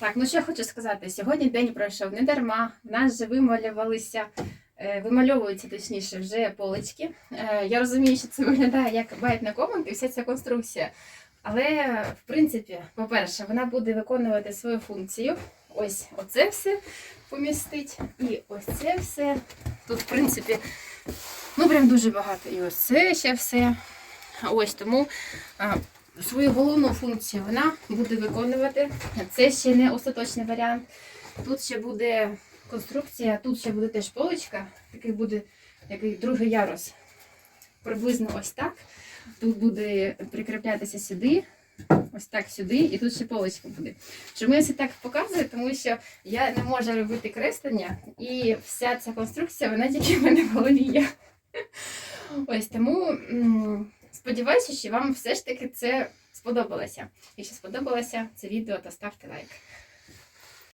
Так, ну що я хочу сказати, сьогодні день пройшов не дарма. В нас вже вималювалися, е, вимальовуються точніше вже полички. Е, Я розумію, що це виглядає як байт на комент і вся ця конструкція. Але, в принципі, по-перше, вона буде виконувати свою функцію. Ось оце все помістить. І ось це все. Тут, в принципі, ну прям дуже багато. І ось це ще все. Ось тому свою головну функцію вона буде виконувати. Це ще не остаточний варіант. Тут ще буде конструкція, тут ще буде теж поличка, такий буде який другий ярус. Приблизно ось так. Тут буде прикріплятися сюди, ось так сюди, і тут ще поличка буде. Чому я це так показую? Тому що я не можу робити креслення, і вся ця конструкція, вона тільки в мене в є. Ось тому сподіваюся, що вам все ж таки це сподобалося. Якщо сподобалося це відео, то ставте лайк.